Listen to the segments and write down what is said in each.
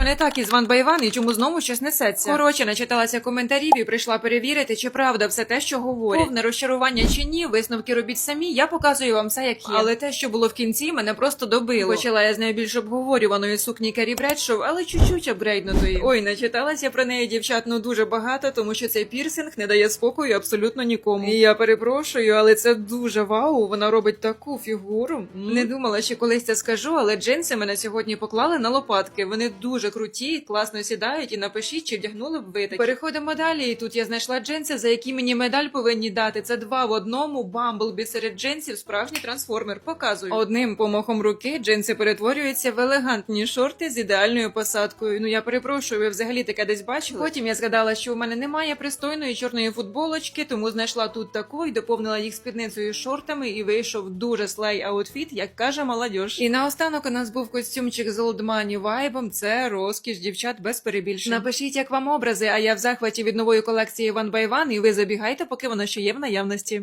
не так із Ван Байван і чому знову щось несеться. Коротше, начиталася коментарів і прийшла перевірити, чи правда все те, що говорять. Повне розчарування чи ні, висновки робіть самі. Я показую вам все, як є. Але те, що було в кінці, мене просто добило. Почала я з найбільш обговорюваної сукні Карі Бредшоу, але чуть-чуть апгрейднутої. Ой, начиталася про неї дівчат ну дуже багато, тому що цей пірсинг не дає спокою абсолютно нікому. І я перепрошую, але це дуже вау. Вона робить таку фігуру. Не думала, що колись це скажу, але джинси мене сьогодні поклали на лопатки. Вони дуже круті, класно сідають і напишіть, чи вдягнули б ви такі. Переходимо далі. І тут я знайшла джинси, за які мені медаль повинні дати. Це два в одному. Бамблбі серед джинсів, справжній трансформер. Показую. Одним помахом руки джинси перетворюються в елегантні шорти з ідеальною посадкою. Ну я перепрошую, ви взагалі таке десь бачили? Потім я згадала, що у мене немає пристойної чорної футболочки, тому знайшла тут таку і доповнила їх спідницею шортами, і вийшов дуже слей аутфіт, як каже молодь. І наостанок у нас був костюмчик з Money вайбом. Це розкіш дівчат без перебільшень. Напишіть, як вам образи, а я в захваті від нової колекції One by One, і ви забігайте, поки вона ще є в наявності.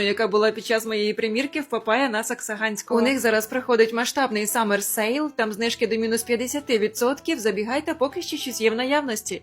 яка була під час моєї примірки в Папая на Саксаганського. У них зараз проходить масштабний Summer Sale, там знижки до мінус 50%. Забігайте, поки ще щось є в наявності.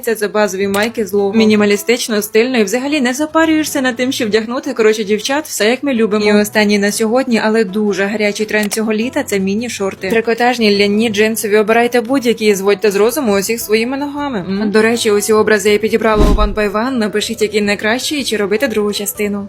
це базові майки з лого. Мінімалістично, стильно і взагалі не запарюєшся над тим, що вдягнути. Коротше, дівчат, все як ми любимо. І останній на сьогодні, але дуже гарячий тренд цього літа це міні-шорти. Трикотажні ляні джинсові. Обирайте будь-які і зводьте з розуму усіх своїми ногами. М. До речі, усі образи я підібрала у One by One. Напишіть, який найкращий, і чи робити другу частину.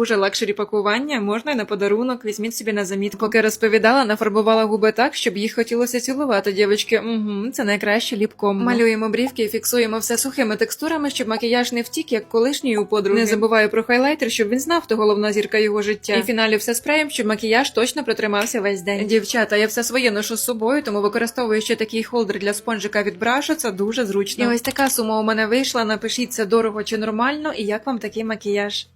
лакшері пакування. Можна й на подарунок. Візьміть собі на замітку. Поки розповідала, нафарбувала губи так, щоб їх хотілося цілувати. Дівчатки, угу, це найкраще ліпком. Малюємо брівки і фіксуємо все сухими текстурами, щоб макіяж не втік, як колишній у подруги. Не забуваю про хайлайтер, щоб він знав, хто головна зірка його життя. І в фіналі все спреєм, щоб макіяж точно протримався весь день. Дівчата, я все своє ношу з собою, тому використовую ще такий холдер для спонжика від брашу. Це дуже зручно. І ось така сума у мене вийшла. Напишіть це дорого чи нормально, і як вам такий макіяж.